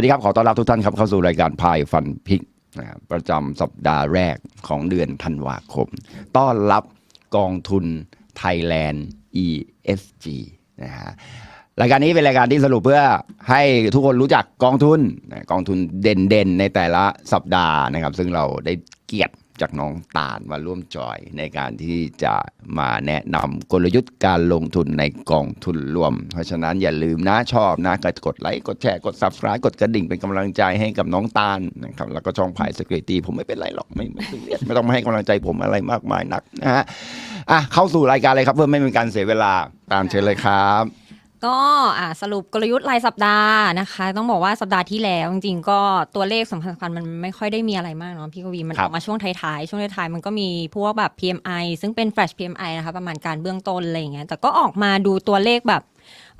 วัสดีครับ ขอต้อนรับทุกท่านครับเข้าสู่รายการพายฟันพิกนะครับประจำสัปดาห์แรกของเดือนธันวาคม ต้อนรับกองทุนไทยแลนด์ ESG นะฮะรายการนี้เป็นรายการที่สรุปเพื่อให้ทุกคนรู้จักกองทุนกองทุนเด่นๆ ในแต่ละสัปดาห์นะครับ ซึ่งเราได้เกียรติ จากน้องตาลมาร่วมจอยในการที่จะมาแนะนำกลยุทธ์การลงทุนในกองทุนรวม เพราะฉะนั้นอย่าลืมนะชอบนะกดกดไลค์กดแชร์กด subscribe กดกระดิ่งเป็นกำลังใจให้กับน้องตาลนะครับแล้วก็ช่องพายสกรีตีผมไม่เป็นไรหรอกไม่ไม่ซีเรียสไม่ต้องมาให้กำลังใจผมอะไรมากมายนักนะฮะอะเข้าสู่รายการเลยครับเพื่อไม่เป็นการเสียเวลาตามเชิญเลยครับ ก็อ่าสรุปกลยุทธ์รายสัปดาห์นะคะ ต้องบอกว่าสัปดาห์ที่แล้วจริงๆก็ตัวเลขสำคัญๆมันไม่ค่อยได้มีอะไรมากเนาะพี่กวีมันครัอบอกมาช่วงท้ายๆ ช่วงท้ายๆมันก็มีพวกแบบ PMI ซึ่งเป็น flash PMI นะคะ ประมาณการเบื้องต้นอะไรอย่างเงี้ยแต่ก็ออกมาดูตัวเลขแบบ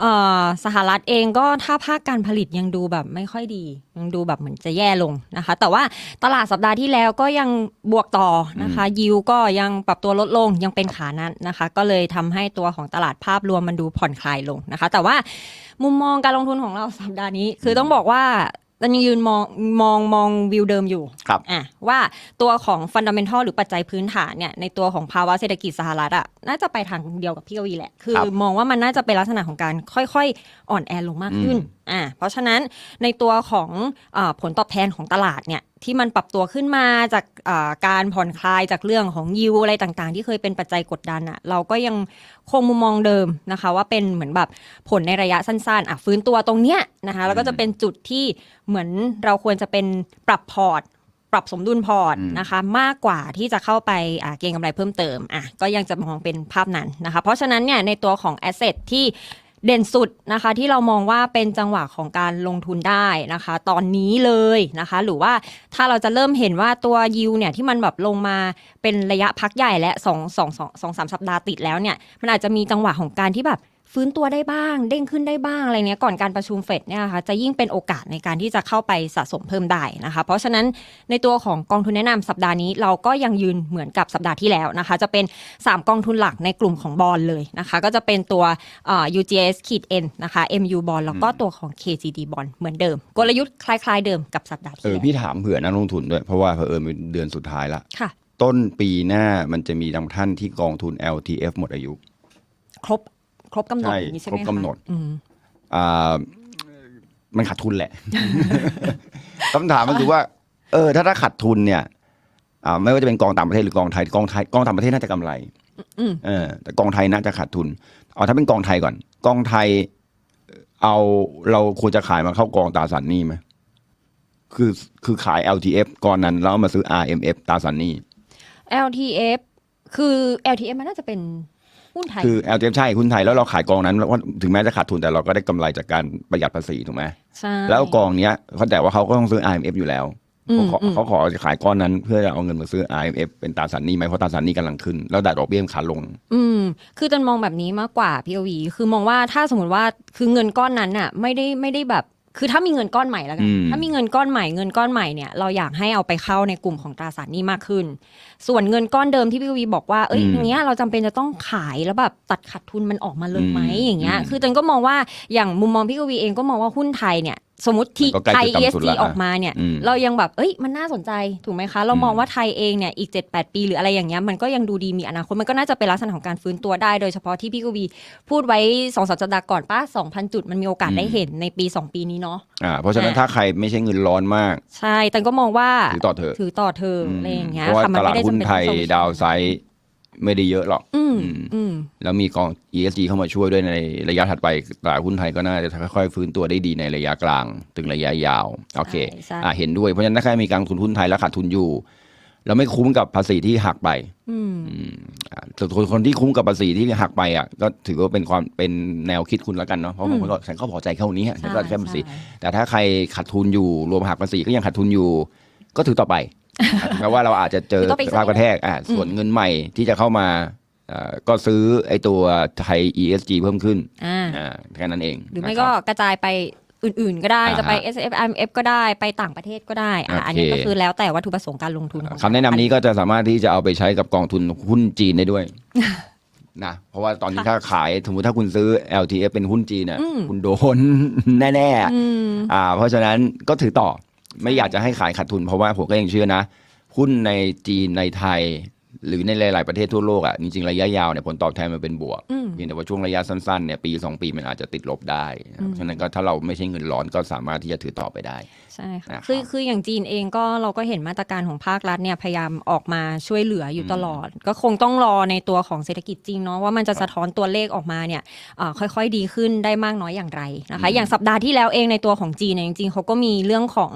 เอ่อสหรัฐเองก็ถ้าภาคการผลิตยังดูแบบไม่ค่อยดี ยังดูแบบเหมือนจะแย่ลงนะคะ แต่ว่าตลาดสัปดาห์ที่แล้วก็ยังบวกต่อนะคะ ยิวก็ยังปรับตัวลดลงยังเป็นขานั้นนะคะ ก็เลยทำให้ตัวของตลาดภาพรวมมันดูผ่อนคลายลงนะคะ แต่ว่ามุมมองการลงทุนของเราสัปดาห์นี้ คือต้องบอกว่า เรายังยืนมองมองมองวิวเดิมอยู่ครับอะว่าตัวของฟันดัมเ n นทัลหรือปัจจัยพื้นฐานเนี่ยในตัวของภาวะเศรษฐกิจสหรัฐอะน่าจะไปทางเดียวกับพี่กวีแหละ คือครับมองว่ามันน่าจะเป็นลักษณะของการค่อยๆ อ่อนแอลงมากขึ้นอะเพราะฉะนั้นในตัวของอาผลตอบแทนของตลาดเนี่ย ที่มันปรับตัวขึ้นมาจากอ่าการผ่อนคลายจากเรื่องของยิวอะไรต่างๆ ที่เคยเป็นปัจจัยกดดันอะเราก็ยังคงมุมมองเดิมนะคะ ว่าเป็นเหมือนแบบผลในระยะสั้นๆอะฟื้นตัวตรงเนี้ยนะคะแล้วก็จะเป็นจุดที่เหมือนเราควรจะเป็นปรับพอร์ตปรับสมดุลพอร์ตอืมนะคะ มากกว่าที่จะเข้าไปอ่าเก็งกำไรเพิ่มเติมอะก็ยังจะมองเป็นภาพนั้นนะคะ เพราะฉะนั้นเนี่ยในตัวของแอสเซทที่ เด่นสุดนะคะที่เรามองว่าเป็นจังหวะของการลงทุนได้นะคะ ตอนนี้เลยนะคะ หรือว่าถ้าเราจะเริ่มเห็นว่าตัวยิวเนี่ยที่มันแบบลงมาเป็นระยะพักใหญ่และสองสองสองสองสามสัปดาห์ติดแล้วเนี่ยมันอาจจะมีจังหวะของการที่แบบ ฟื้นตัวได้บ้าง เด้งขึ้นได้บ้างอะไรเนี้ยก่อนการประชุมเฟดเนี่ยนะคะจะยิ่งเป็นโอกาสในการที่จะเข้าไปสะสมเพิ่มได้นะคะ เพราะฉะนั้นในตัวของกองทุนแนะนำสัปดาห์นี้ เราก็ยังยืนเหมือนกับสัปดาห์ที่แล้วนะคะ จะเป็น 3 กองทุนหลักในกลุ่มของบอลเลยนะคะ ก็จะเป็นตัวเอ่อ UGS ขีด N นะคะ MU บอลแล้วก็ตัวของ KGD บอลเหมือนเดิม กลยุทธ์คล้าย ๆ เดิมกับสัปดาห์เอที่อแล้วพี่ถามเผื่อนักลงทุนด้วยเพราะว่าเผอิญเป็นเดือนสุดท้ายละค่ะต้นปีหน้ามันจะมีบางท่านที่กองทุน LTF หมดอายุ ครบ ครบกำหนดใช่อย่างนี้ใช่ไหมครบกำหนดอืมอ่ามันขาดทุนแหละ คำถามก็คือว่า เออ ถ้าถ้าขาดทุนเนี่ยอ่าไม่ว่าจะเป็นกองต่างประเทศหรือกองไทยกองไทยกองต่างประเทศน่าจะกำไรอืมเออแต่กองไทยน่าจะขาดทุน เอาถ้าเป็นกองไทยก่อน กองไทยเอาเราควรจะขายมาเข้ากองตราสารหนี้ไหมคือคือขาย LTF ก่อนนั้นแล้วเอามาซื้อ RMF ตราสารหนี้ LTF คือ LTF มันน่าจะเป็น หุ้นไทย คือ LTF ใช่หุ้นไทยแล้วเราขายกองนั้นแล้วว่าถึงแม้จะขาดทุนแต่เราก็ได้กำไรจากการประหยัดภาษีถูกไหมใช่ แล้วกองเนี้ยเขาแต่ว่าเขาก็ต้องซื้อ IMF อยู่แล้วอืมเขาขออืม เขาขอจะขายก้อนนั้นเพื่อจะเอาเงินมาซื้อ IMF เป็นตราสารหนี้ไหมเพราะตราสารหนี้กำลังขึ้นแล้วดอกเบี้ยมันขาลง อืม คือจันมองแบบนี้มากกว่าพี่อวี คือมองว่าถ้าสมมติว่าคือเงินก้อนนั้นน่ะ ไม่ได้ไม่ได้แบบ คือถ้ามีเงินก้อนใหม่แล้วกัอืนมถ้ามีเงินก้อนใหม่ เงินก้อนใหม่เนี่ยเราอยากให้เอาไปเข้าในกลุ่มของตราสารหนี้มากขึ้น ส่วนเงินก้อนเดิมที่พี่อวีบอกว่า เอ้ยอย่างเงี้ยเราจำเป็นจะต้องขายแล้วแบบตัดขาดทุนมันออกมาเลยไหมอย่างเงี้ย คือจันก็มองว่าอย่างมุมมองพี่กวีเองก็มองว่าหุ้นไทยเนี่ย สมมติที่มันก็ใกล้ไทยจุดต่ำสุด ESG ละออกมาเนี่ยอืมเรายังแบบ เอ้ย มันน่าสนใจ ถูกไหมคะ เรามองอืมว่าไทยเองเนี่ย อีก 7-8 ปีหรืออะไรอย่างเงี้ย มันก็ยังดูดีมีอนาคต มันก็น่าจะเป็นลักษณะของการฟื้นตัวได้ โดยเฉพาะที่พี่กวีพูดไว้สองสัปดาห์ก่อนป้า2,000 จุด มันมีโอกาสได้เห็นในปี 2 ปีนี้เนาะอ่าเพราะฉะนั้นอ่าถ้าใครไม่ใช่เงินร้อนมาก ใช่ แต่ก็มองว่า ถือต่อเถอะถือต่อเธออืมอะไรอย่างเงี้ยเพราะว่าค่ะมัตลาดไม่ได้หุ้นจำเป็นไทยต้องดาวไซด์ ไม่ได้เยอะหรอกอืมอืมอืมแล้วมีกอง ESG เข้ามาช่วยด้วยในระยะถัดไปตลาดหุ้นไทยก็น่าจะค่อยๆฟื้นตัวได้ดีในระยะกลาง ถึงระยะยาว โอเคใช่ใช่อ่าเห็นด้วยเพราะฉะนั้นถ้าใครมีการลงทุนหุ้นไทยแล้วขาดทุนอยู่แล้วไม่คุ้มกับภาษีที่หักไป อืมอ่าส่วนคนคนที่คุ้มกับภาษีที่หักไปอะก็ถือว่าเป็นความเป็นแนวคิดคุณแล้วกันเนาะเพราะอืผมมก็ฉันก็พอใจแค่นี้ใช่ฉันก็แค่ภาษีใช่แต่ถ้าใครขาดทุนอยู่รวมหักภาษีก็ยังขาดทุนอยู่ ก็ถือต่อไป แม้ว่าเราอาจจะเจอถือต่อไปอีกสภาพกระแทกอ่าส่วนเงินใหม่ที่จะเข้ามาอ่าก็ซื้อไอ้ตัวไทย ESG เพิ่มขึ้นอ่าอ่าแค่นั้นเอง หรือไม่นะคก็บกระจายไปอื่นๆ ก็ได้อ่าฮะจะไป S F M F ก็ได้ไปต่างประเทศก็ได้อะโอเคอันนี้ก็คือแล้วแต่วัตถุประสงค์การลงทุนของคำแนะนำนี้ก็จะสามารถที่จะเอาไปใช้กับกองทุนหุ้นจีนได้ด้วยนะเพราะว่าตอนนี้ค่ะถ้าขายสมมติถ้าคุณซื้อ LTF เป็นหุ้นจีนเนี่ยอืมคุณโดนแน่ๆอืมอ่าเพราะฉะนั้นก็ถือต่อ ไม่อยากจะให้ขายขาดทุนเพราะว่าผมก็ยังเชื่อนะหุ้นในจีนในไทย หรือในหลาย ๆ ประเทศทั่วโลกอะจริง ๆ ระยะยาวเนี่ยผลตอบแทนมันเป็นบวกอืมเพียงแต่ว่าช่วงระยะสั้น ๆ เนี่ยปี 2 ปีมันอาจจะติดลบได้นะครับเพราะฉะนั้นก็ถ้าเราไม่ใช่เงินร้อนก็สามารถที่จะถือต่อไปได้ ใช่ค่ะนะครับคือคืออย่างจีนเองก็เราก็เห็นมาตรการของภาครัฐเนี่ยพยายามออกมาช่วยเหลืออยู่ตลอด ก็คงต้องรอในตัวของเศรษฐกิจจริงเนาะว่ามันจะสะท้อนตัวเลขออกมาเนี่ยเอ่อค่อย ๆ ดีขึ้นได้มากน้อยอย่างไรนะคะ อย่างสัปดาห์ที่แล้วเองในตัวของจีนเนี่ยจริงๆเขาก็มีเรื่องของ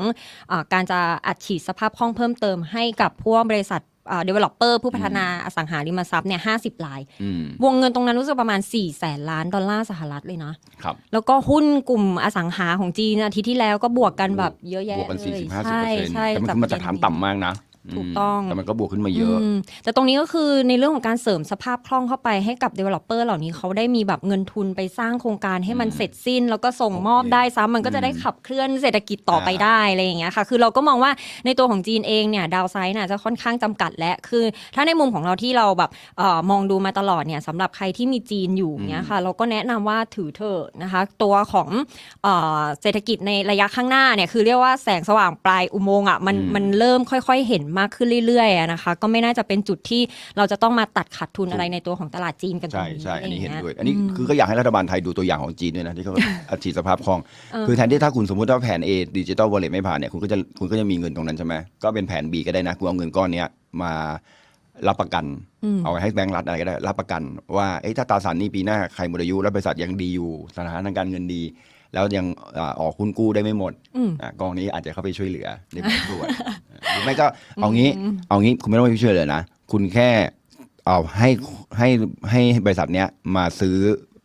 เออการจะอัดฉีดสภาพคล่องเพิ่มเติมให้กับพวกบริษัท เอ่อ developer ผู้พัฒนาอสังหาริมทรัพย์เนี่ยห้าสิบรายอืมวงเงินตรงนั้นรู้สึกประมาณ4ี่แสนล้านดอลลาร์สหรัฐเลยนะครับแล้วก็หุ้นกลุ่มอสังหาของจีนอาทิตย์ที่แล้วก็บวกกันแบบเยอะแยะบวกกันเลสี่ยสิบห้าสิบใช่เปอร์เซ็นต์ใช่แต่มันคือมาจากฐานต่ำมากนะถูกต้องแต่มันก็บวกขึ้นมาเยอะมแต่ตรงนี้ก็คือในเรื่องของการเสริมสภาพคล่องเข้าไปให้กับ developer เหล่านี้เขาได้มีแบบเงินทุนไปสร้างโครงการให้มันเสร็จสิ้น แล้วก็ส่งมอบได้ซ้ำมันก็จะได้ขับเคลื่อนเศรษฐกิจต่อไปได้อะไรอย่างเงี้ยค่ะ คือเราก็มองว่าในตัวของจีนเองเนี่ยดาวไซด์น่ะจะค่อนข้างจำกัดและคือถ้าในมุมของเราที่เราแบบเอ่อมองดูมาตลอดเนี่ยสำหรับใครที่มีจีนอยู่เนี้ยค่ะ เราก็แนะนำว่าถือเถอะนะคะ ตัวของเอ่อเศรษฐกิจในระยะข้างหน้าเนี่ยคือเรียกว่าแสงสว่างปลายอุโมงค์อะมันอืมมันเริ่มค่อย ๆ เห็นมากขึ้นเรื่อยๆอะนะคะ ก็ไม่น่าจะเป็นจุดที่เราจะต้องมาตัดขาดทุนอะไรในตัวของตลาดจีนกันตรใช่งนี้ใช่อันนี้เห็นะไรางด้วยงี้อันนี้คือก็อยากให้รัฐบาลไทยดูตัวอย่างของจีนด้วยนะที่เขาอัดฉีดสภาพคล่องเออคือแทนที่ถ้าคุณสมมติว่าแผน A ดิจิ t a ลวอลเล็ตไม่ผ่านเนี่ยคุณก็จะคุณก็จะมีเงินตรงนั้นใช่ไหมก็เป็นแผน B ก็ได้นะคุณเอาเงินก้อนเนี้ย มารับประกันอืมเอาไว้ให้แบงก์รัฐอะไรก็ได้รับประกัน ว่าเอ้ยถ้าตราสารหนี้ปีหน้าใครหมดอายุแล้วบริษัทยังดีอยู่สถานทางการเงินดี แล้วยังอ่าออกหุ้นกู้ได้ไม่หมดอืมอะกองนี้อาจจะเข้าไปช่วยเหลือในบางส่วนหรือไม่ก็เอางี้ เอางี้คุณไม่ต้องไปช่วยเหลือนะ คุณแค่เอาให้ให้ให้บริษัทเนี้ยมาซื้อ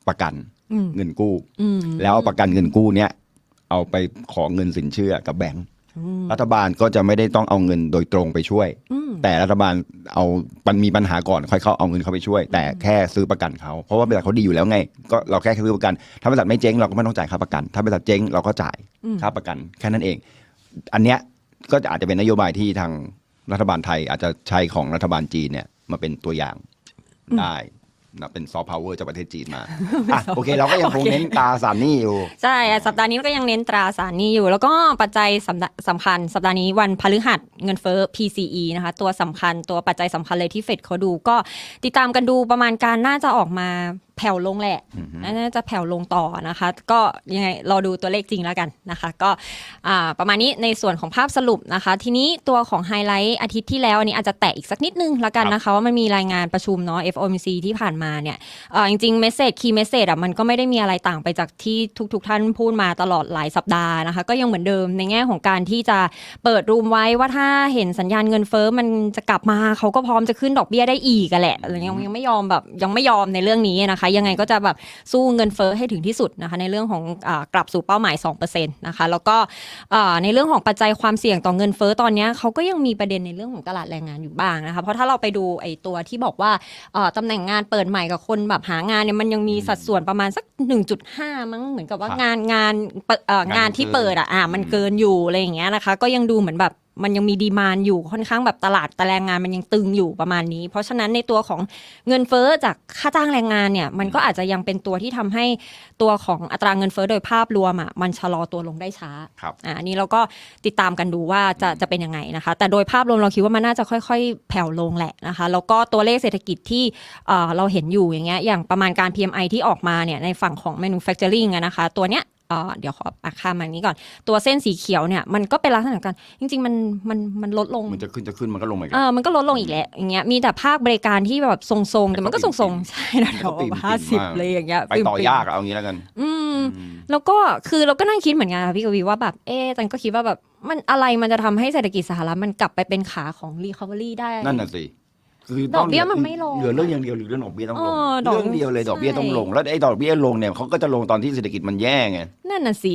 ประกันอืมเงินกู้อืมแล้วเอาประกันเงินกู้เนี้ยเอาไปขอเงินสินเชื่อกับแบงก์ รัฐบาลก็จะไม่ได้ต้องเอาเงินโดยตรงไปช่วยอืมแต่รัฐบาลเอามันมีปัญหาก่อนค่อยเข้าเอาเงินเขาไปช่วย แต่แค่ซื้อประกันเขาเพราะว่าบริษัทเขาดีอยู่แล้วไง ก็เราแค่ซื้อประกัน ถ้าบริษัทไม่เจ๊งเราก็ไม่ต้องจ่ายค่าประกัน ถ้าบริษัทเจ๊งเราก็จ่ายอืมค่าประกันแค่นั้นเอง อันเนี้ยก็จะอาจจะเป็นนโยบายที่ทางรัฐบาลไทยอาจจะใช้ของรัฐบาลจีนเนี่ยมาเป็นตัวอย่างได้ นะเป็นซอฟต์พาวเวอร์จากประเทศจีนมาอะโอเค เราก็ยังคงเน้นตราสารหนี้อยู่ ใช่อะสัปดาห์นี้ก็ยังเน้นตราสารหนี้อยู่ แล้วก็ปัจจัยสำคัญสำคัญ สัปดาห์นี้วันพฤหัสเงินเฟ้อ PCE นะคะตัวสำคัญตัวปัจจัยสำคัญเลยที่เฟดเขาดูก็ติดตามกันดูประมาณการน่าจะออกมา แผ่วลงแหละน่าจะแผ่วลงต่อนะคะ ก็ยังไงรอดูตัวเลขจริงแล้วกันนะคะ ก็อ่าประมาณนี้ในส่วนของภาพสรุปนะคะ ทีนี้ตัวของไฮไลท์อาทิตย์ที่แล้วอันนี้อาจจะแตะอีกสักนิดนึงแล้วกันนะคะว่ามันมีรายงานประชุมเนาะ FOMC ที่ผ่านมาเนี่ยเอ่อจริงๆเมสเซจคีย์เมสเซจอะมันก็ไม่ได้มีอะไรต่างไปจากที่ทุกๆทท่านพูดมาตลอดหลายสัปดาห์นะคะ ก็ยังเหมือนเดิมในแง่ของการที่จะเปิดรูมไว้ว่าถ้าเห็นสัญญาณเงินเฟ้อมันจะกลับมาเขาก็พร้อมจะขึ้นดอกเบี้ยได้อีกกันแหละยังยังไม่ยอมแบบยังไม่ยอมในเรื่องนี้นะคะยังไงก็จะแบบสู้เงินเฟ้อให้ถึงที่สุดนะคะในเรื่องของอากลับสู่เป้าหมาย2%นะคะแล้วก็อ่าในเรื่องของปัจจัยความเสี่ยงต่อเงินเฟ้อตอนเนี้ยเขาก็ยังมีประเด็นในเรื่องของตลาดแรงงานอยู่บ้างนะคะเพราะถ้าเราไปดูไอ้ตัวที่บอกว่าเอ่อตำแหน่งงานเปิดใหม่กับคนแบบหางานเนี่ยมันยังมีสัดส่วนประมาณสัก 1.5 มั้งเหมือนกับว่าครับงานงานเปิดเอ่องางานนที่เกินเปิดอะอ่ามันเกินอยู่อะไรอย่างเงี้ยนะคะก็ยังดูเหมือนแบบ มันยังมีดีมานอยู่ค่อนข้างแบบตลาดตะแรงงานมันยังตึงอยู่ประมาณนี้ เพราะฉะนั้นในตัวของเงินเฟ้อจากค่าจ้างแรงงานเนี่ยมันก็อาจจะยังเป็นตัวที่ทำให้ตัวของอัตราเงินเฟ้อโดยภาพรวมอะมันชะลอตัวลงได้ช้าครับอ่าอันนี้เราก็ติดตามกันดูว่าจะจะเป็นยังไงนะคะ แต่โดยภาพรวมเราคิดว่ามันน่าจะค่อยๆ แผ่วลงแหละนะคะแล้วก็ตัวเลขเศรษฐกิจที่เอ่อเราเห็นอยู่อย่างเงี้ยอย่างประมาณการ PMI ที่ออกมาเนี่ยในฝั่งของ manufacturing อะนะคะตัวเนี้ย เอ่อเดี๋ยวขออะข้ามมานี้ก่อน ตัวเส้นสีเขียวเนี่ยมันก็เป็นลักษณะการจริง ๆ มันมันมันลดลง มันจะขึ้นจะขึ้นมันก็ลงไปเออมันก็ลดลงอีกแหละอย่างเงี้ยมีแต่ภาคบริการที่แบบทรงๆแต่มันก็ทรงๆใช่นะแถวปิ่มๆห้าสิบมาก เลยอย่างเงี้ยไปต่อปิ่มๆยากอะเอางี้แล้วกันอืม แล้วก็คือเราก็นั่งคิดเหมือนกันค่ะพี่กวีว่าแบบเอ๊ะจันก็คิดว่าแบบมันอะไรมันจะทำให้เศรษฐกิจสหรัฐมันกลับไปเป็นขาของ recovery ได้ นั่นน่ะสิ คือดอกเบี้ยมันไม่ลง เหลือเรื่องอย่างเดียวหรือเรื่องดอกเบี้ยต้องลงเออดอกเรื่องเดียวเลยดอกเบี้ยใช่ต้องลง แล้วไอ้ดอกเบี้ยลงเนี่ยเขาก็จะลงตอนที่เศรษฐกิจมันแย่ไงนั่นน่ะสิ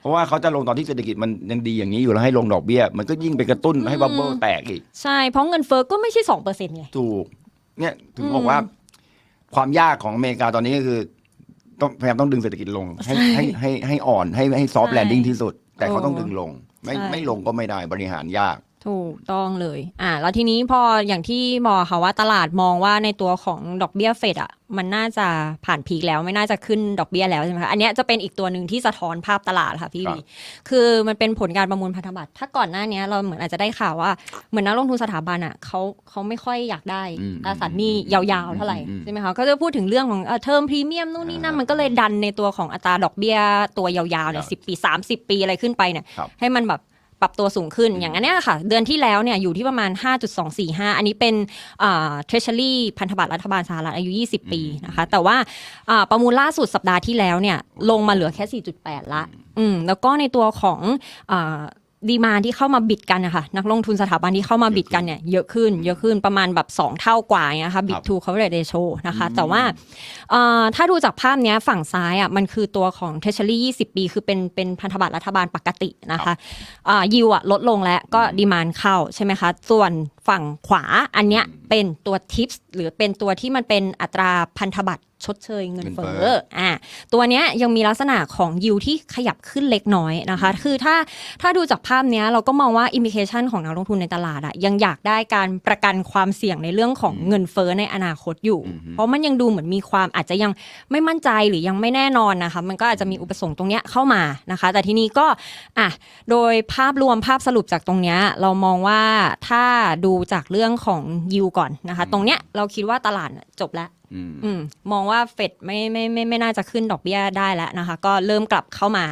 เพราะว่าเขาจะลงตอนที่เศรษฐกิจมันยังดีอย่างนี้อยู่แล้วให้ลงดอกเบี้ย มันก็ยิ่งไปกระตุ้นให้บับเบิ้ลแตกอีก ใช่ เพราะเงินเฟ้อก็ไม่ใช่สองเปอร์เซ็นต์ไง ถูกเนี่ยถึงอืมบอกว่า ความยากของอเมริกาตอนนี้ก็คือ ต้องพยายามต้องดึงเศรษฐกิจลง ให้ใช่ให้ให้ให้อ่อนให้ให้ซอฟต์ใช่แลนดิ้งที่สุด แต่เขาเออต้องดึงลง ไม่ใช่ ไม่ลงก็ไม่ได้บริหารยาก ถูกต้องเลย อ่า แล้วทีนี้พออย่างที่บอกค่ะว่าตลาดมองว่าในตัวของดอกเบี้ยเฟดอะ มันน่าจะผ่านพีคแล้วไม่น่าจะขึ้นดอกเบี้ยแล้วใช่ไหมคะ อันเนี้ยจะเป็นอีกตัวหนึ่งที่สะท้อนภาพตลาดค่ะพี่ครับวีคือมันเป็นผลการประมูลพันธบัตร ถ้าก่อนหน้าเนี้ยเราเหมือนอาจจะได้ข่าวว่า เหมือนนักลงทุนสถาบันอะเขาเขาไม่ค่อยอยากได้อืมตราสารหนี้ยาวๆเท่าไหร่อืมใช่ไหมคะก็จะพูดถึงเรื่องของเทอมพรีเมียมนู่นนี่นั่นมันก็เลยดันในตัวของอัตราดอกเบี้ยตัวยาวๆเนี่ยสิปี 30 ปีอะไรขึ้นไปเนี่ยครับให้มันแบบ ปรับตัวสูงขึ้นอย่างนั้นเนี่ยค่ะ เดือนที่แล้วเนี่ยอยู่ที่ประมาณ 5.245 อันนี้เป็นอ่า treasury พันธบัตรรัฐบาลสหรัฐอายุ 20 ปีนะคะ แต่ว่าอ่าประมูลล่าสุดสัปดาห์ที่แล้วเนี่ยลงมาเหลือแค่ 4.8 ละ อืมแล้วก็ในตัวของอ่า ดีมาที่เข้ามาบิดกันนะคะนักลงทุนสถาบันที่เข้ามาบิดกันเนี่ยเยอะขึ้นเยอะขึ้นประมาณแบบ 2 เท่ากว่าอย่างเงี้ยค่ะ bid to coverage ratio นะคะแต่ว่าเอ่อถ้าดูจากภาพเนี้ยฝั่งซ้ายอะมันคือตัวของ Treasury 20 ปี คือเป็นเป็นพันธบัตรรัฐบาลปกตินะคะอ่ายิวอะลดลงแล้วก็ดีมานเข้าใช่ไหมคะส่วนฝั่งขวาอันเนี้ยเป็นตัวทิปส์หรือเป็นตัวที่มันเป็นอัตราพันธบัตร ชดเชยเงินเงินเฟ้เฟ้อออ่าตัวเนี้ยยังมีลักษณะของยิวที่ขยับขึ้นเล็กน้อยนะคะ คือถ้าถ้าดูจากภาพเนี้ยเราก็มองว่าอิม i เคชันของนักลงทุนในตลาดอะยังอยากได้การประกันความเสี่ยงในเรื่องของเงินเฟ้อในอนาคตอยู่ เพราะมันยังดูเหมือนมีความอาจจะยังไม่มั่นใจหรือยังไม่แน่นอนนะคะ มันก็อาจจะมีอุปสงค์ตรงเนี้ยเข้ามานะคะ แต่ทีนี้ก็อะโดยภาพรวมภาพสรุปจากตรงเนี้ยเรามองว่าถ้าดูจากเรื่องของยิวก่อนนะคะ ตรงเนี้ยเราคิดว่าตลาดน่ะจบแล้ว อืมอืมมองว่าเฟดไม่ไม่ไม่ไม่น่าจะขึ้นดอกเบี้ยได้แล้วนะคะ ก็เริ่มกลับเข้ามา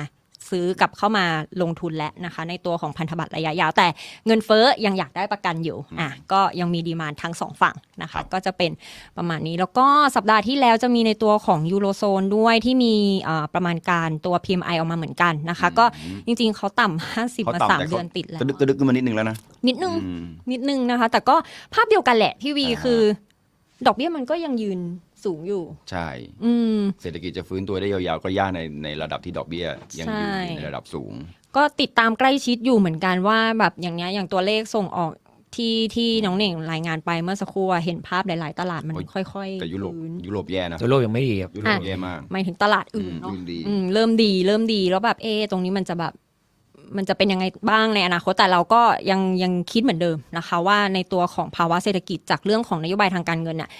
ซื้อกลับเข้ามาลงทุนแล้วนะคะ ในตัวของพันธบัตรระยะยาว แต่เงินเฟ้อยังอยากได้ประกันอยู่อะก็ยังมีดีมานทั้งสองฝั่งนะครัคะบก็จะเป็นประมาณนี้แล้วก็สัปดาห์ที่แล้วจะมีในตัวของยูโรโซนด้วยที่มีอ่าประมาณการตัว PMI ออกมาเหมือนกันนะคะ ก็จริงๆเขาต่ำ50เขามาต่ำสามแต่เดือนติดแล้วกระดึกกระดึกขึ้นมานิดนึงแล้วนะ นิดนึงอืมนิดนึงนะคะ แต่ก็ภาพเดียวกันแหละพี่วีอ่าคือ ดอกเบี้ยมันก็ยังยืนสูงอยู่ ใช่ อืม เศรษฐกิจจะฟื้นตัวได้ยาวๆ ก็ยากในในระดับที่ดอกเบี้ยยังอยู่ใช่ ในระดับสูง ก็ติดตามใกล้ชิดอยู่เหมือนกันว่าแบบอย่างเนี้ยอย่างตัวเลขส่งออกที่ที่น้องเหน่งรายงานไปเมื่อสักครู่อะเห็นภาพหลาย ๆ ตลาดมันโอ้ย ค่อยๆแต่ยุโรปฟื้น ยุโรปแย่นะตัวโลกยังไม่ดีครับ ยุโรปแย่มากหมายถึงตลาดอื่นเนาะ อืมดี อืมเริ่มดีเริ่มดีแล้วแบบเอะตรงนี้มันจะแบบ มันจะเป็นยังไงบ้างในอนาคตแต่เราก็ยังยังคิดเหมือนเดิมนะคะ ว่าในตัวของภาวะเศรษฐกิจจากเรื่องของนโยบายทางการเงินน่ะ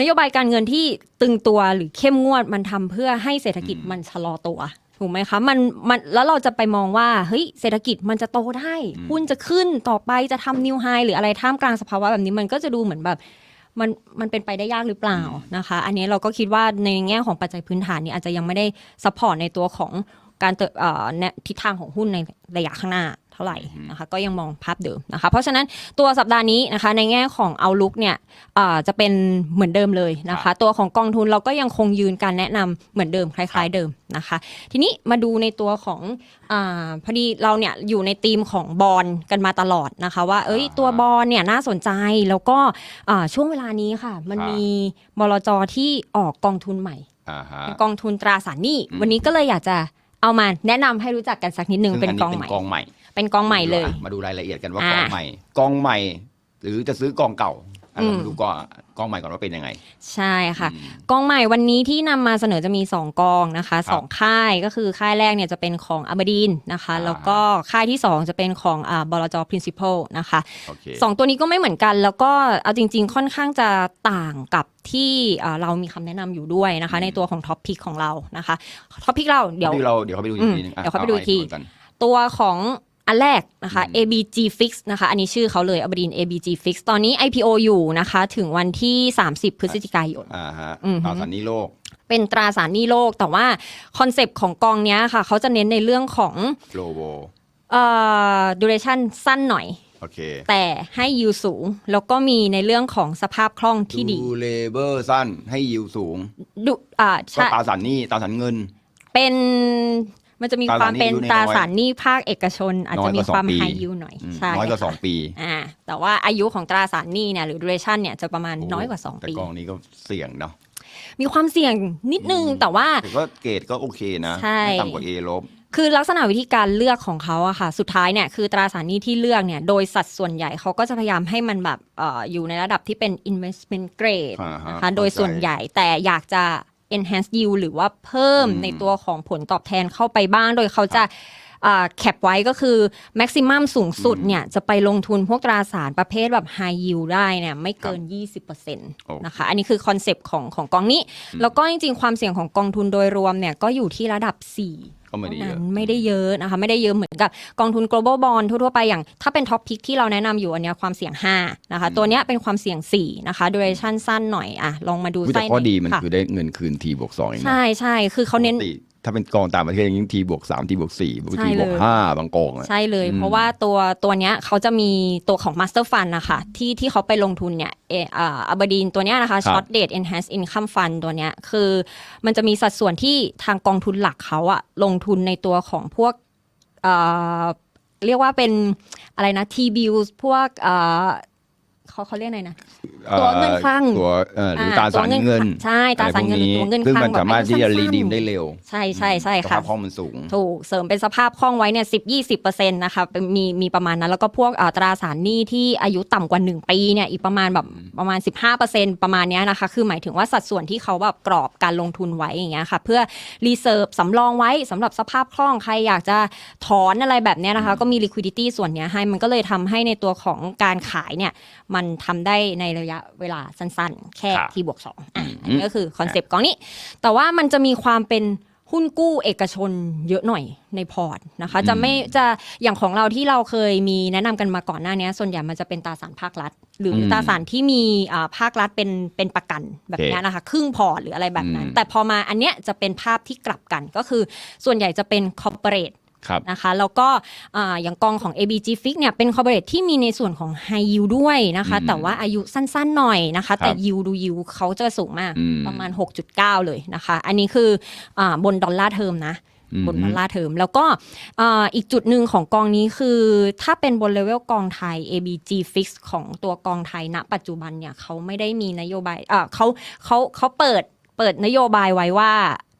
นโยบายการเงินที่ตึงตัวหรือเข้มงวดมันทำเพื่อให้เศรษฐกิจมันชะลอตัวถูกไหมคะมันมันแล้วเราจะไปมองว่าเฮ้ยเศรษฐกิจมันจะโตได้อืมหุ้นจะขึ้นต่อไปจะทำนิวไฮหรืออะไรท่ามกลางสภาวะแบบนี้มันก็จะดูเหมือนแบบมันมันเป็นไปได้ยากหรือเปล่านะคะ อันนี้เราก็คิดว่าในแง่ของปัจจัยพื้นฐานนี่อาจจะยังไม่ได้ซัพพอร์ตในตัวของ การเติบเอ่อแนวทิศทางของหุ้นในระยะข้างหน้าเท่าไหร่นะคะก็ยังมองภาพเดิมนะคะเพราะฉะนั้นตัวสัปดาห์นี้นะคะในแง่ของเอาลุกเนี่ยเอ่อจะเป็นเหมือนเดิมเลยนะครัคะบตัวของกองทุนเราก็ยังคงยืนการแนะนำเหมือนเดิมคล้าย ๆเดิมนะคะ ทีนี้มาดูในตัวของอาพอดีเราเนี่ยอยู่ในธีมของบอลกันมาตลอดนะคะ ว่าเอ้ยตัวบอลเนี่ยน่าสนใจแล้วก็อ่าช่วงเวลานี้ค่ะ มันครับมีบลจที่ออกกองทุนใหม่อ่าฮะเป็นกองทุนตราสารหนี้อืมวันนี้ก็เลยอยากจะ เอามาแนะนำให้รู้จักกันสักนิดนึงซึ่เป็นกองอัใหม่กองใหม่ เป็นกองใหม่เลยอะมาดูรายละเอียดกันว่าอ่ากองใหม่ กองใหม่ หรือจะซื้อกองเก่าอะอืม เรามาดูกองกองใหม่ก่อนว่าเป็นยังไง ใช่ค่ะอืมกองใหม่วันนี้ที่นำมาเสนอจะมี 2 กองนะคะครับ สองค่ายก็คือค่ายแรกเนี่ยจะเป็นของอบดีนนะคะอ่าแล้วก็ค่ายที่ 2 จะเป็นของอ่าบลจ principal นะคะ โอเค สองตัวนี้ก็ไม่เหมือนกัน แล้วก็เอาจริง ๆ ค่อนข้างจะต่างกับที่อ่าเรามีคำแนะนำอยู่ด้วยนะคะในตัวของท็อปพิกของเรานะคะท็อปพิกเราเดี๋ยว ที่เราเดี๋ยวเขาไปดูอีกทีนึงอืมเดี๋ยวเขาไปดูอีกทีเากันตัวของ อันแรกนะคะอืม ABG Fix นะคะ อันนี้ชื่อเขาเลยอบดิน ABG Fix ตอนนี้ IPO อยู่นะคะ ถึงวันที่ 30 พฤศจิกายนอ่าฮะอือฮึตราสารหนี้โลก เป็นตราสารหนี้โลก แต่ว่าคอนเซปต์ของกองเนี้ยค่ะ เขาจะเน้นในเรื่องของ global เอ่อ duration สั้นหน่อย โอเค แต่ให้ยิวสูง แล้วก็มีในเรื่องของสภาพคล่องที่ดีเลเบอร์สั้นให้ยิวสูงดูอ่าก็ใช่ตราสารหนี้ตราสารเงิน เป็น มันจะมีความเป็นตตราราสาสารรหหนี้นี้ภาคเอกชน อาจจะมีความน้อยกว่าสองปีไฮยิวหน่อยอืมใช่น้อยกว่าค่ะสองปีอ่าแต่ว่าอายุของตราสารหนี้เนี่ยหรือ duration เนี่ยจะประมาณโน้อยกว่า2แต่ปีกองนี้ก็เสี่ยงเนาะมีความเสี่ยงนิดนึงอืมแต่ว่าแต่ก็เกรดก็โอเคนะใช่ไม่ต่ำกว่า A ลบคือลักษณะวิธีการเลือกของเขาอะค่ะ สุดท้ายเนี่ยคือตราสารหนี้ที่เลือกเนี่ยโดยสัดส่วนใหญ่เขาก็จะพยายามให้มันแบบเอออยู่ในระดับที่เป็น investment grade อ่าฮะนะคะโดยส่วนใหญ่แต่อยากจะ enhance yield หรือว่าเพิ่มอืมในตัวของผลตอบแทนเข้าไปบ้าง โดยเขาจะแคปไว้ก็คือแม็กซิมัมสูงสุดเนี่ยจะไปลงทุนพวกตราสารประเภทแบบ High Yield ได้เนี่ยไม่เกิน 20%นะคะ อันนี้คือคอนเซปต์ของของกองนี้ แล้วก็จริงๆ ความเสี่ยงของกองทุนโดยรวมเนี่ยก็อยู่ที่ระดับ 4 ก็ไม่ได้เยนั้อะนไม่ได้เยอะนะคะ ไม่ได้เยอะเหมือนกับกองทุน global bond ทั่วๆไปอย่าง ถ้าเป็นท็อปพิกที่เราแนะนำอยู่อันเนี้ยความเสี่ยง 5 นะคะ ตัวเนี้ยเป็นความเสี่ยง 4 นะคะ duration สั้นหน่อยอะลองมาดูอุ๊ยแต่ไส้ข้อในดีมันค่ะคือได้เงินคืนทีบวกสองเองนะ ใช่ใช่คือเขาเน้น ปกติ ถ้าเป็นกองต่างประเทศอย่างนี้ทีบวกสามทีบวกสี่บางใช่ทีบวกเลยห้าบางกองอะใช่เลยอืมเพราะว่าตัวตัวเนี้ยเขาจะมีตัวของ Master Fund นะคะที่ที่เขาไปลงทุนเนี่ยเอออับดีนตัวเนี้ยนะคะ Short Date Enhanced Income Fund ตัวเนี้ยคือมันจะมีสัดส่วนที่ทางกองทุนหลักเขาอะลงทุนในตัวของพวกเอ่อเรียกว่าเป็นอะไรนะ T bills พวก เอ่อเขาเขาเรียกอะไรนะ ตัวเงินคลังตัวเอ่อหรืออ่าตราสารตัวเงินเงินใช่ตราสารเงินหรือตัวเงินซึ่งคลังมันสามารถแบบอายุที่จะสั้นๆรีดีมได้เร็ว ใช่ใช่ใช่สค่ะภาพคล่องมันสูง ถูกเสริมเป็นสภาพคล่องไว้เนี่ยสิบยี่สิบเปอร์เซ็นต์นะคะเป็นมีมีประมาณนั้นแล้วก็พวกเอ่อตราสารหนี้ที่อายุต่ำกว่า1ปีเนี่ยอีกประมาณแบบประมาณ15เปอร์เซ็นต์ประมาณเนี้ยนะคะ คือหมายถึงว่าสัดส่วนที่เขาแบบกรอบการลงทุนไว้อย่างเงี้ยค่ะ เพื่อรีเซิร์ฟสำรองไว้สำหรับสภาพคล่องใครอยากจะถอนอะไรแบบเนี้ยนะคะ ก็มี liquidity ส่วนเนี้ยให้มันก็เลยทำให้ในตัวของการขายเนี่ยมันทำได้ในระยะเวลาสั้นๆ แค่ครับทีบวกสองอะอันนี้ก็คือคอนเซปต์กองนี้ แต่ว่ามันจะมีความเป็นหุ้นกู้เอกชนเยอะหน่อยในพอร์ตนะคะ จะไม่จะอย่างของเราที่เราเคยมีแนะนำกันมาก่อนหน้านี้ ส่วนใหญ่มันจะเป็นตราสารภาครัฐ หรืออมตราสารที่มีอ่าภาครัฐเป็นเป็นประกันแบบเนี้ยนะคะ ครึ่งพอร์ตหรืออะไรแบบนั้นอืมแต่พอมาอันเนี้ยจะเป็นภาพที่กลับกันก็คือส่วนใหญ่จะเป็นคอร์ปอเรทครับ นะคะแล้วก็อ่าอย่างกองของ ABG Fix เนี่ยเป็นคอร์ปอเรทที่มีในส่วนของ High Yield ด้วยนะคะอืมแต่ว่าอายุสั้นๆหน่อยนะคะ แต่ครับ Yield ดู Yield เขาจะสูงมากอืมประมาณ 6.9 เลยนะคะ อันนี้คืออาบนดอลลาร์เทอมนะอืมบนดอลลาร์เทอมแล้วก็อ่าอีกจุดหนึ่งของกองนี้คือ ถ้าเป็นบนเลเวลกองไทย ABG Fix ของตัวกองไทยณ ปัจจุบันเนี่ยเขาไม่ได้มีนโยบายอ่าเขาเขาเขาเปิดเปิดนโยบายไว้ว่า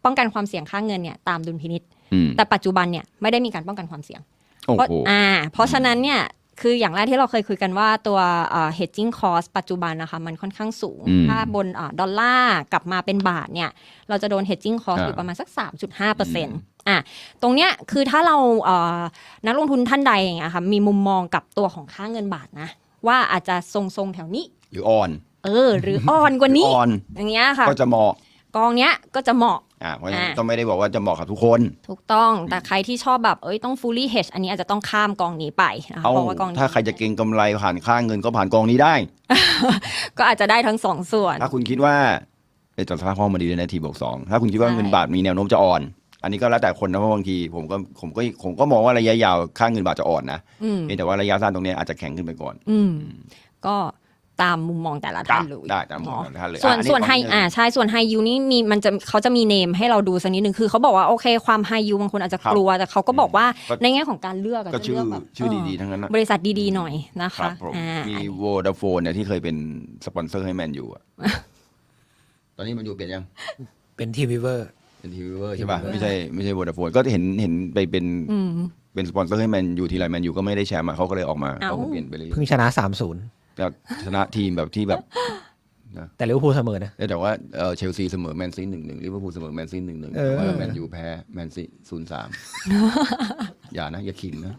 ป้องกันความเสี่ยงค่าเงินเนี่ยตามดุลพินิษอืม แต่ปัจจุบันเนี่ยไม่ได้มีการป้องกันความเสี่ยงโอ้เพราะโหอ่า เพราะฉะนั้นเนี่ยคืออย่างแรกที่เราเคยคุยกันว่าตัวเอ่อ hedging cost ปัจจุบันนะคะมันค่อนข้างสูงอืมถ้าบนเอ่อดอลลาร์กลับมาเป็นบาทเนี่ยเราจะโดน hedging cost อ่าอยู่ประมาณสัก 3.5เปอร์เซ็นต์อะตรงเนี้ยคือถ้าเราเอ่อนักลงทุนท่านใดอย่างเงี้ยค่ะมีมุมมองกับตัวของค่าเงินบาทนะ ว่าอาจจะทรงๆแถวนี้ หรืออ่อน เออ หรืออ่อนกว่านี้หรืออ่อนอย่างเงี้ยค่ะก็จะเหมาะกองเนี้ยก็จะเหมาะ อ่าเพราะฉะนั้นอ่าก็ไม่ได้บอกว่าจะเหมาะกับทุกคน ถูกต้องแต่ใครที่ชอบแบบเอ้ยต้อง fully hedge อันนี้อาจจะต้องข้ามกองนี้ไปนะคะเอาเพราะว่ากองนี้ถ้าใครจะเก็งกำไรผ่านค่าเงินก็ผ่านกองนี้ได้ ก็อาจจะได้ทั้งสองส่วน ถ้าคุณคิดว่าเอ๊ะแต่สภาพคล่องมันดีเลยนะทีบวกสองถ้าคุณคิดว่าใช่ เงินบาทมีแนวโน้มจะอ่อน อันนี้ก็แล้วแต่คนนะเพราะบางทีผมก็ผมก็ผมก็มองว่าระยะยาวค่าเงินบาทจะอ่อนนะอืมเพียงแต่ว่าระยะสั้นตรงเนี้ยอาจจะแข็งขึ้นไปก่อน อืมก็ ตามมุมมองแต่ละท่านเลยได้ตามมุมมองแต่ละท่านเลยส่วนอะอันนี้ส่วนของไฮเงินอ่าใช่ส่วนไฮยูนี่มีมันจะเขาจะมีเนมให้เราดูสักนิดหนึ่งคือเขาบอกว่าโอเคความไฮยูบางคนอาจจะครับกลัว แต่เขาก็บอกว่าก็ในแง่ของการเลือกะก็จะชื่อเลือกแบบชื่อเดีๆทั้งนั้นนะบริษัทดีๆหน่อยนะครัคะบผมอ่ามีโวดาโฟนเนี่ยที่เคยเป็นสปอนเซอร์ให้แมนยูอะตอนนี้มันอยู่เปลี่ยนยังเป็นทีวีเวอร์เป็นทีวีเวอร์ใช่ป่ะ T-Viver ไม่ใช่ไม่ใช่โวดาโฟนก็เห็นเห็นไปเป็นอืมเป็นสปอนเซอร์ให้แมนยูทีไรแมนยูก็ไม่ได้แชมป์อะเขาก็เลยออกมาเอ้าเขาก็เปลี่ยนไปเลยเพิ่งชนะ 3-0แล้วชนะทีมแบบที่แบบแต่ลิเวอร์พูลเสมอนะ แต่ว่าเอ่อเชลซีเสมอแมนซีหนึ่งหนึ่งลิเวอร์พูลเสมอแมนซีหนึ่งหนึ่งเออ แต่ว่าแมนยูแพ้แมนซีศูนย์สามอย่านะ อย่าขิงนะ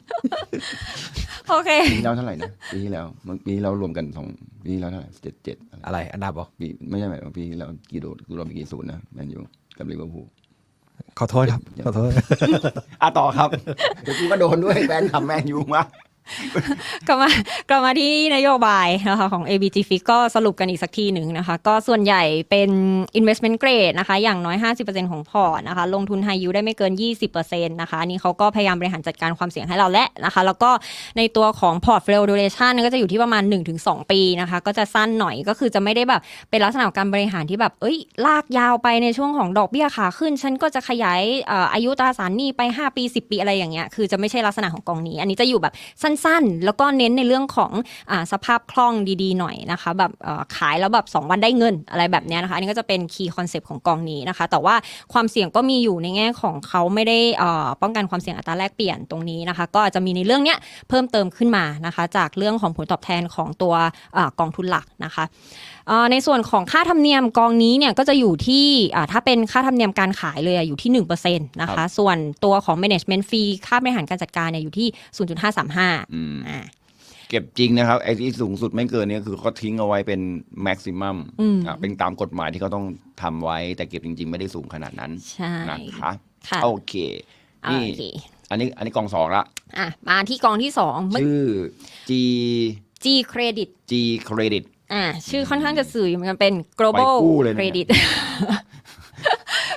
โอเค ปีที่แล้วเท่าไหร่นะปีที่แล้วมันปีที่แล้วรวมกันสองปีที่แล้วเท่าไหร่เจ็ดเจ็ดอะไรอะไรอันดับเหรอปีไม่ใช่หมายว่าปีที่แล้วกี่โดดรวมไปกี่ศูนย์นะแมนยูกับลิเวอร์พูลขอโทษครับ ขอโทษ อะต่อครับ เดี๋ยวกูก็โดนด้วยแฟนขับแมนยูมา กลับมากลับมาที่นโยบายนะคะของ ABG Fix ก็สรุปกันอีกสักทีหนึ่งนะคะ ก็ส่วนใหญ่เป็น investment grade นะคะ อย่างน้อย 50%ของพอร์ตนะคะ ลงทุน high yield ได้ไม่เกิน 20%นะคะอันนี้เขาก็พยายามบริหารจัดการความเสี่ยงให้เราและนะคะ แล้วก็ในตัวของ portfolio duration ก็จะอยู่ที่ประมาณ 1-2 ปีนะคะ ก็จะสั้นหน่อยก็คือจะไม่ได้แบบเป็นลักษณะการบริหารที่แบบ เอ้ย ลากยาวไปในช่วงของดอกเบี้ยขาขึ้น ฉันก็จะขยายเอ่ออายุตราสารหนี้ไป 5 ปี 10 ปีอะไรอย่างเงี้ยคือจะไม่ใช่ลักษณะของกองนี้ อันนี้จะอยู่แบบสั้นๆ แล้วก็เน้นในเรื่องของอสภาพคล่องดีๆหน่อยนะคะแบบขายแล้วแบบ 2 วันได้เงินอะไรแบบเนี้ยนะคะอันนี้ก็จะเป็นคีย์คอนเซปต์ของกองนี้นะคะ แต่ว่าความเสี่ยงก็มีอยู่ในแง่ของเขาไม่ได้อ่อป้องกันความเสี่ยงอัตราแลกเปลี่ยนตรงนี้นะคะ ก็อาจจะมีในเรื่องเนี้ยเพิ่มเติมขึ้นมานะคะ จากเรื่องของผลตอบแทนของตัวอกองทุนหลักนะคะ ในส่วนของค่าธรรมเนียมกองนี้เนี่ยก็จะอยู่ที่อ่าถ้าเป็นค่าธรรมเนียมการขายเลยอะอยู่ที่1%นะครัคะบส่วนตัวของ management fee ค่าบริหารการจัดการเนี่ยอยู่ที่ 0.535อืมอ่าเก็บจริงนะครับไอ้ที่สูงสุดไม่เกินเนี้คือเขาทิ้งเอาไว้เป็นแม็กซิมัมอืมเป็นตามกฎหมายที่เขาต้องทำไว้ แต่เก็บจริง ๆ ไม่ได้สูงขนาดนั้นใช่นะคะค่ะโอเคนี่โอเคอันนี้อันนี้กองสองละอะมาที่กองที่2เมื่อชื่อ G G Credit G Credit อ่าชื่อค่อนข้างจะสื่ออยู่เหมือนกันเป็น global ไปกู้เลยนะ credit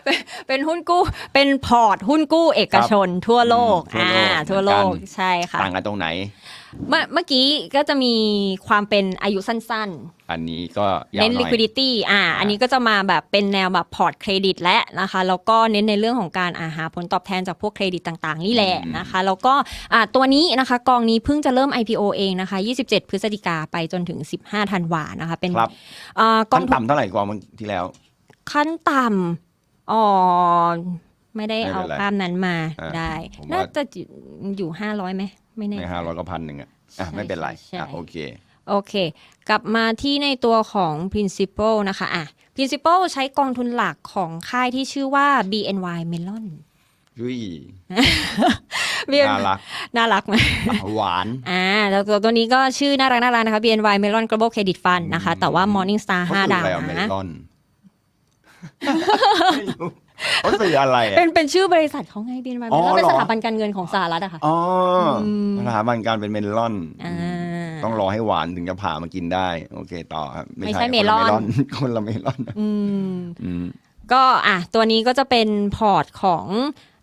เป็นเป็นหุ้นกู้เป็นพอร์ตหุ้นกู้เอกชนทั่วโลกอืมทั่วอ่าโลกทั่วโลกเหมือนกัน ใช่ค่ะ ต่างกันตรงไหน เมื่อเมื่อกี้ก็จะมีความเป็นอายุสั้นอันนี้ก็ๆ ยาวเน้นหน่อย liquidity อ่า อันนี้ก็จะมาแบบเป็นแนวแบบพอร์ตเครดิตและนะคะ แล้วก็เน้นในเรื่องของการอาหาผลตอบแทนจากพวกเครดิตต่างๆ นี่แหละนะคะ แล้วก็อ่าตัวนี้นะคะกองนี้เพิ่งจะเริ่ม IPO เองนะคะ 27 พฤศจิกาไปจนถึง 15ธันวานะคะ เป็นครับอ่ากอขั้งนทุนต่ำเท่าไหร่กว่าเมื่อที่แล้ว ขั้นต่ำอ๋อไม่ได้ไม่เอาเป็นไรภาพนั้นมาอ่าได้ ผมว่า น่าจะอยู่ห้าร้อยไหม ไม่แน่ในห้าร้อยก็พันหนึ่งอะอะใช่ไม่เป็นไรใช่อะโอเคโอเค กลับมาที่ในตัวของ principal นะคะอะ principal ใช้กองทุนหลักของค่ายที่ชื่อว่า BNY Melon ยุ้ย BN น่ารัก น่ารักไหมหวาน อ่าแล้วตัวตัวนี้ก็ชื่อน่ารักน่ารักนะคะ BNY Melon Global Credit Fund นะคะ แต่ว่า Morningstar เขาสื่อ5ดาอะไรวอะเมนะลอน เขาสื่ออะไรอะเป็นเป็นชื่อบริษัทเขาไง BNY อ๋อ Melon เป็นเหรอสถาบันการเงินของสหรัฐอะค่ะ อ๋ออม สถาบันการเป็นเมลอน อ่า ต้องรอให้หวานถึงจะผ่ามากินได้ โอเคต่อครับไม่ใช่คนละเมลอนคนละเมลอนอืม อืม ก็อะตัวนี้ก็จะเป็นพอร์ตของ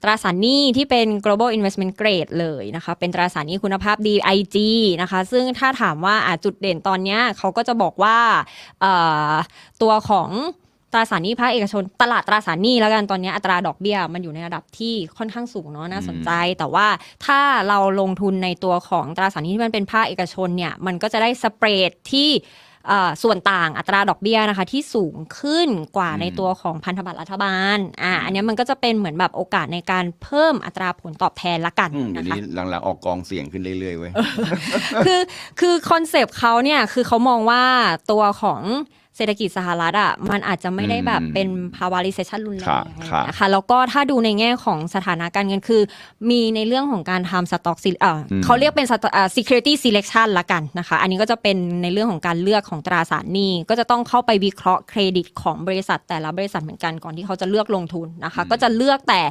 ตราสารหนี้ที่เป็น global investment grade เลยนะคะ เป็นตราสารหนี้คุณภาพดี IG นะคะ ซึ่งถ้าถามว่าอะจุดเด่นตอนเนี้ยเขาก็จะบอกว่าเอ่อตัวของ ตราสารหนี้ภาคเอกชน ตลาดตราสารหนี้แล้วกันตอนเนี้ยอัตราดอกเบี้ย มันอยู่ในระดับที่ค่อนข้างสูงเนาะน่าสนใจ แต่ว่าถ้าเราลงทุนในตัวของตราสารหนี้ที่มันเป็นภาคเอกชนเนี่ยมันก็จะได้สเปรดที่เอ่อส่วนต่างอัตราดอกเบี้ยนะคะที่สูงขึ้นกว่าอืมในตัวของพันธบัตรรัฐบาลอ่าอันเนี้ยมันก็จะเป็นเหมือนแบบโอกาสในการเพิ่มอัตราผลตอบแทนละกันอืมเดี๋ยนะวคะนี้หลังๆออกกองเสียงขึ้นเรื่อยๆเว้ยคือคือคอนเซปต์เขาเนี่ยคือเขามองว่าตัวของ เศรษฐกิจสหรัฐอะมันอาจจะไม่ได้แบบอืมเป็นภาวะ recession รุนแรครังบครับนะคะแล้วก็ถ้าดูในแง่ของสถานะการเงินคือ มีในเรื่องของการทำสต็อกเอ่ออมเขาเรียกเป็น stock- อ่า security selection ละกันนะคะอันนี้ก็จะเป็นในเรื่องของการเลือกของตราสารหนี้ก็จะต้องเข้าไปวิเคราะห์เครดิตของบริษัทแต่ละบริษัทเหมือนกันก่อนที่เขาจะเลือกลงทุนนะคะก็จะเลือกแต่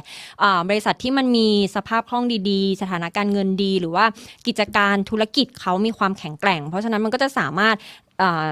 อ่าบริษัทที่มันมีสภาพคล่องดีๆ สถานะการเงินดี หรือว่ากิจการธุรกิจเขามีความแข็งแกร่ง เพราะฉะนั้นมันก็จะสามารถอ่า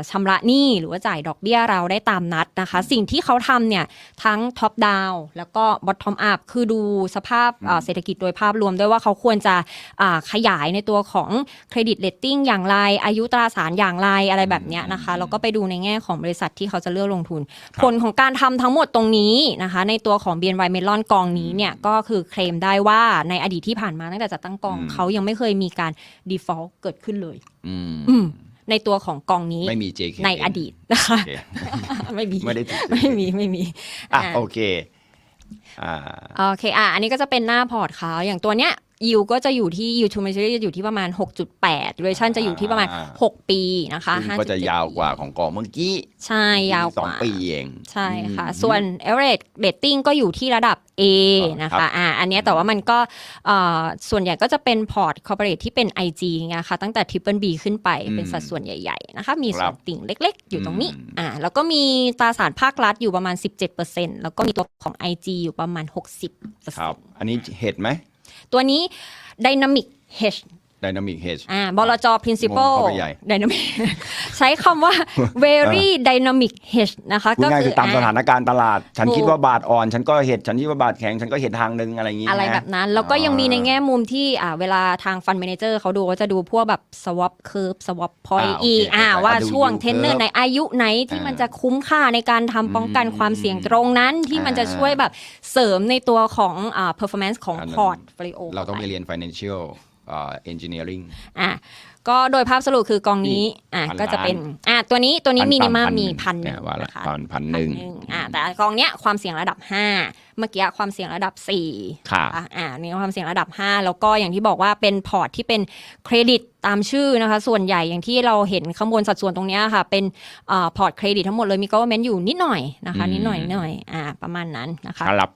ชำระหนี้หรือว่าจ่ายดอกเบี้ยเราได้ตามนัดนะคะ สิ่งที่เขาทำเนี่ยทั้งท็อปดาวแล้วก็บอททอมอัพคือดูสภาพอ่าเศรษฐกิจโดยภาพรวมด้วยว่าเขาควรจะอ่าขยายในตัวของเครดิตเลตติ้งอย่างไร อายุตราสารอย่างไรอะไรแบบเนี้ยนะคะแล้วก็ไปดูในแง่ของบริษัทที่เขาจะเลือกลงทุนครับผลของการทำทั้งหมดตรงนี้นะคะ ในตัวของ BNY Melon กองนี้เนี่ยก็คือเคลมได้ว่าในอดีตที่ผ่านมาตั้งแต่จัดตั้งกองอืมเขายังไม่เคยมีการ default เกิดขึ้นเลย อืมอืม ในตัวของกองนี้ไม่มี JK ในอดีตนะคะโอเคไม่มีไม่ได้ติดไม่มีไม่มี อะอ่าโอเคอ่า โอเค อะ อันนี้ก็จะเป็นหน้าพอร์ตเขาอย่างตัวเนี้ย ยิวก็จะอยู่ที่ยิวทูเมชัรี่จะอยู่ที่ประมาณ 6.8ดูเรชั่นจะอยู่ที่ประมาณอ่า6ปีนะคะซึ่งก็จะ5.7ยาวกว่าของกองเมื่อกี้ ใช่ยาวกสองว่าปีเอง ใช่ค่ะอืมส่วน average rating ก็อยู่ที่ระดับ A นะครัคะบอ่าอันเนี้ยแต่ว่ามันก็เอ่อส่วนใหญ่ก็จะเป็นพอร์ต corporate ที่เป็น IG นะคะตั้งแต่ Triple B ขึ้นไปเป็นสัดส่วนใหญ่ๆนะคะมีคส่รัวบนติ่งเล็กๆ อยู่ตรงนี้อืมอ่าแล้วก็มีตราสารภาครัฐอยู่ประมาณ 17%แล้วก็มีตัวของ IG อยู่ประมาณ 60%ครับอันนี้เห็ดไหม ตัวนี้ Dynamic Hedge Dynamic Hedge อ่าบลจ principal งงเข้าไปใหญ่ Dynamic ใช้คำว่า very dynamic hedge นะคะพูดง่ายคือตามสถาอ่นการณ์ตลาด ฉันถูกคิดว่าบาทอ่อน ฉันก็เห็ดฉันคิดว่าบาทแข็ง ฉันก็เห็ดทางหนึ่งอะไรอย่างงี้อะไรนะแบบนั้น แล้วก็ยังมีในแง่มุมที่อ่าเวลาทาง fund manager เขาดูก็จะดูพวกแบบ swap curve swap point อ่าโอเคอีกอ่าเข้าใจว่าดูช่วง yield เทนเนอร์ curve ในอายุไหนที่อ่ามัมันจะคุ้มค่าในการทำป้องกันอืมความเสี่ยงตรงนั้นที่มันจะอ่าช่วยแบบเสริมในตัวของอ่า performance ของอันนั้นพอร์ต folio เราต้องไปเรียน financial อ่า engineering อะก็โดยภาพสรุปคือกองนี้อะพันก็จะเป็นล้านอะตัวนี้ตัวนี้พันมินิมัมพันมีพันหนึ่เยงว่าละนะคะพันพันพัหนึ่งอะแต่กองเนี้ยความเสี่ยงระดับ 5 เมื่อกี้ความเสี่ยงระดับ4ค่ะอะอ่านี่ความเสี่ยงระดับ 5 แล้วก็อย่างที่บอกว่าเป็นพอร์ตที่เป็นเครดิตตามชื่อนะคะ ส่วนใหญ่อย่างที่เราเห็นข้างบนสัดส่วนตรงเนี้ยค่ะ เป็นอ่าพอร์ตเครดิตทั้งหมดเลยมี government อยู่นิดหน่อยนะคะอืมนิดหน่อยนิดหน่อยอ่าประมาณนั้นนะคะครับ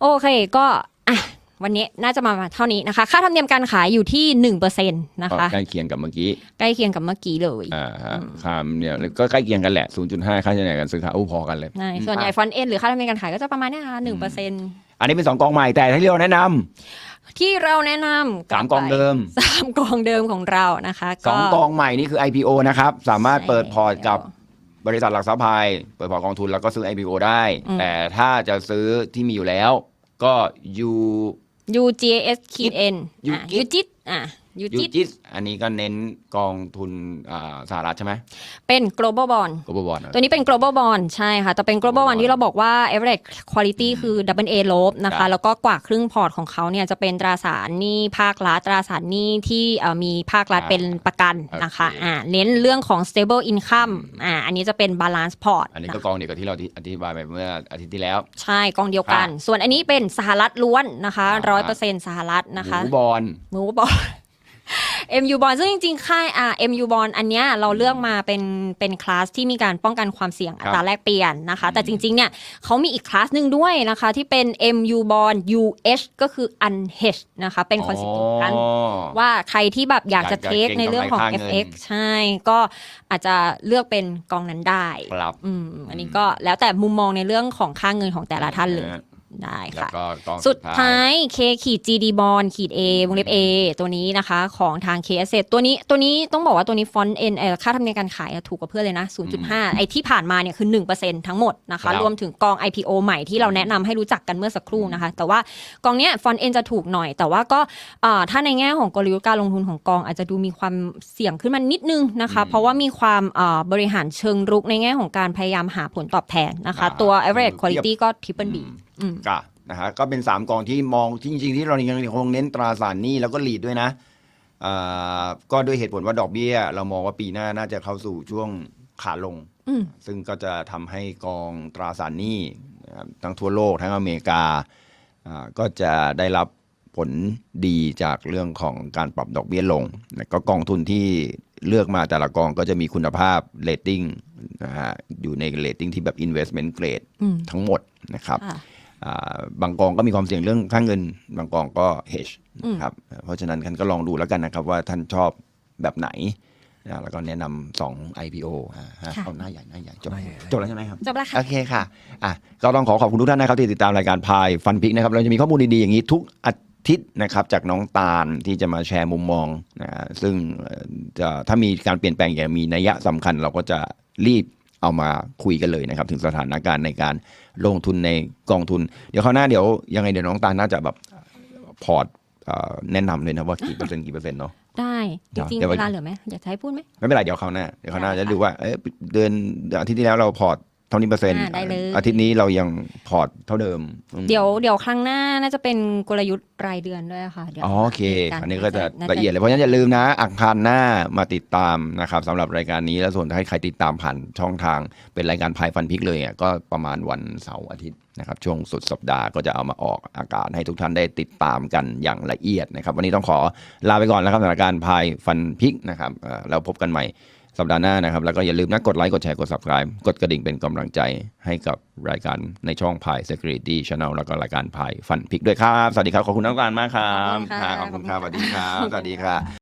โอเคก็อะ วันนี้น่าจะมาเท่านี้นะคะ ค่าธรรมเนียมการขายอยู่ที่1%นะคะก็ใกล้เคียงกับเมื่อกี้ใกล้เคียงกับเมื่อกี้เลยอ่าฮะค่าเนี่ยก็ใกล้เคียงกันแหละ0.5ค่าเฉลี่ยการซื้อขายอู้พอกันเลยใช่ส่วนใหญ่ฟอนต์เอ็นหรือค่าธรรมเนียมการขายก็จะประมาณเนี้ยค่ะหนึ่งเปอร์เซ็นต์อันนี้เป็นสองกองใหม่แต่ที่เราแนะนำที่เราแนะนำสามกองเดิมสามกองเดิมของเรานะคะสองกองใหม่นี่คือ IPO นะครับสามารถเปิดพอร์ตกับใช่บริษัทหลักทรัพย์ไทยเปิดพอร์ตกองทุนแล้วก็ซื้อ IPO ได้อืมแต่ถ้าจะซื้อที่มีอยู่แล้ว ก็ U UGS ขีด N อะยูยูจิจิตอะ ยูยูจิตจิสอันนี้ก็เน้นกองทุนอ่าสหรัฐใช่ไหมเป็น global bond global bond ตัวนี้เป็น global bond ใช่ค่ะแต่เป็น global global bond ที่เราบอกว่า average quality คือ double A ลบนะครัคะ บ แล้วก็กว่าครึ่งพอร์ตของเขาเนี่ยจะเป็นตราสารหนี้ภาครัฐตราสารหนี้ที่เอ่อมีภาครัฐเป็นประกันนะคะโอเคอ่าเน้นเรื่องของ stable income อ่าอันนี้จะเป็น balance port อันนี้ก็กองเดียวกับที่เราอธิบายไปเมื่ออาทิตย์ที่แล้ว ใช่กองเดียวกัน ส่วนอันนี้เป็นสหรัฐล้วนนะคะอ่า ร้อยเปอร์เซ็นต์สหรัฐนะคะหมูบอล มูบอล MU Bond ซึ่งจริงๆ ค่ายอ่า MU Bond อันเนี้ยเราเลือกมาเป็นเป็นคลาสที่มีการป้องกันความเสี่ยงครัอับตราแลกเปลี่ยนนะคะ แต่จริงๆ เนี่ยเขามีอีกคลาสหนึ่งด้วยนะคะ ที่เป็น MU Bond UH ก็คือ unhedged นะคะ เป็นคอนเซ็ปต์เดียวกันอ๋อว่าใครที่แบบอยากจะอยากจะเทคเก็งในเรื่องของกำไรค่าเงิน FX ใช่ ก็อาจจะเลือกเป็นกองนั้นได้ครับอืมอันนี้ก็แล้วแต่มุมมองในเรื่องของค่าเงินของแต่ละท่านเลยนะฮะ ได้แล้วค่ะ ก็กองสุดท้าย K ขีด GD bond ขีด A วงเล็บ A ตัวนี้นะคะ ของทาง K Asset ตัวนี้ตัวนี้ต้องบอกว่าตัวนี้ฟอนต์เอ็นค่าธรรมเนียมการขายอะถูกกว่าเพื่อนเลยนะ 0.5 ไอที่ผ่านมาเนี่ยคือ 1%ทั้งหมดนะครัคะบ รวมถึงกอง IPO ใหม่ที่เราแนะนำให้รู้จักกันเมื่อสักครู่นะคะ แต่ว่ากองเนี้ยฟอนต์เอ็นจะถูกหน่อย แต่ว่าก็อ่าถ้าในแง่ของกลยุทธ์การลงทุนของกองอาจจะดูมีความเสี่ยงขึ้นมานิดนึงนะคะ เพราะว่ามีความอ่าบริหารเชิงรุกในแง่ของการพยายามหาผลตอบแทนนะคะ ตัว average quality ก็ triple B อืม ก็นะฮะก็เป็น 3กองที่มองจริงๆที่เรายังคงเน้นตราสารหนี้แล้วก็หลีดด้วยนะอ่าก็ด้วยเหตุผลว่าดอกเบี้ย เรามองว่าปีหน้าน่าจะเข้าสู่ช่วงขาลง อืม ซึ่งก็จะทำให้กองตราสารหนี้นะครับทั้งทั่วโลกทั้งอเมริกาอ่าก็จะได้รับผลดีจากเรื่องของการปรับดอกเบี้ยลงแล้วก็กองทุนที่เลือกมาแต่ละกองก็จะมีคุณภาพเรตติ้งนะฮะอยู่ในเรตติ้งที่แบบ investment grade อืม ทั้งหมดนะครับ ค่ะอ่า บางกองก็มีความเสี่ยงเรื่องค่าเงิน บางกองก็ hedge อืมครับเพราะฉะนั้นท่านก็ลองดูแล้วกันนะครับ ว่าท่านชอบแบบไหนนะแล้วก็แนะนำสอง IPO อ่าฮะค่ะเอาหน้าใหญ่หน้าใหญ่จบหน้าใหญ่จบแล้วใช่ไหมครับ จบแล้วค่ะ โอเคค่ะอะก็ต้องขอขอบคุณทุกท่านนะครับ ที่ติดตามรายการพายฟันพิกนะครับ เราจะมีข้อมูลดี ๆ อย่างนี้ทุกอาทิตย์นะครับ จากน้องตาลที่จะมาแชร์มุมมองนะฮะซึ่งเอ่อจะถ้ามีการเปลี่ยนแปลงอย่างมีนัยสำคัญ เราก็จะรีบเอามาคุยกันเลยนะครับ ถึงสถานการณ์ในการ ลงทุนในกองทุน เดี๋ยวคราวหน้าเดี๋ยวยังไงเดี๋ยวน้องตาลน่าจะแบบพอร์ตเอ่อแนะนำเลยนะว่ากี่เปอร์เซ็นต์กี่เปอร์เซ็นต์เนาะได้จริงเดี๋ยวๆเวลาเหลือไหมอยากจะให้พูดไหมไม่เป็นไรเดี๋ยวคราวหน้าเดี๋ยวคราวหน้าได้จะค่ะดูว่าเอ๊ะเดือนอาทิตย์ที่แล้วเราพอร์ต เท่านี้เปอร์เซ็นต์อ่าได้เลย อาทิตย์นี้เรายังพอร์ตเท่าเดิมอืมเดี๋ยวเดี๋ยวครั้งหน้าน่าจะเป็นกลยุทธ์รายเดือนด้วยค่ะดี๋ยวอ๋อโอเคาอันนี้ก็จะน่าละเอียดเลย เพราะฉะนั้นอย่าลืมนะอังคารหน้ามาติดตามนะครับสำหรับรายการนี้ แล้วส่วนถ้าใครติดตามผ่านช่องทางเป็นรายการพายฟันพิกเลยอะก็ประมาณวันเสาร์อาทิตย์นะครับช่วงสุดสัปดาห์ก็จะเอามาออกอากาศให้ทุกท่านได้ติดตามกันอย่างละเอียดนะครับวันนี้ต้องขอลาไปก่อนนะครับสำหรับการพายฟันพิกนะครับเอ่อแล้วพบกันใหม่ สัปดาห์หน้านะครับ แล้วก็อย่าลืมนะกดไลค์กดแชร์กด subscribe กดกระดิ่งเป็นกำลังใจให้กับรายการในช่องพาย Security Channel แล้วก็รายการพายฟันพิกด้วยครับ สวัสดีครับ ขอบคุณน้องตาลมากครับขอบคุณค่ะ ขอบคุณครับสวัสดีครับสวัสดีครับ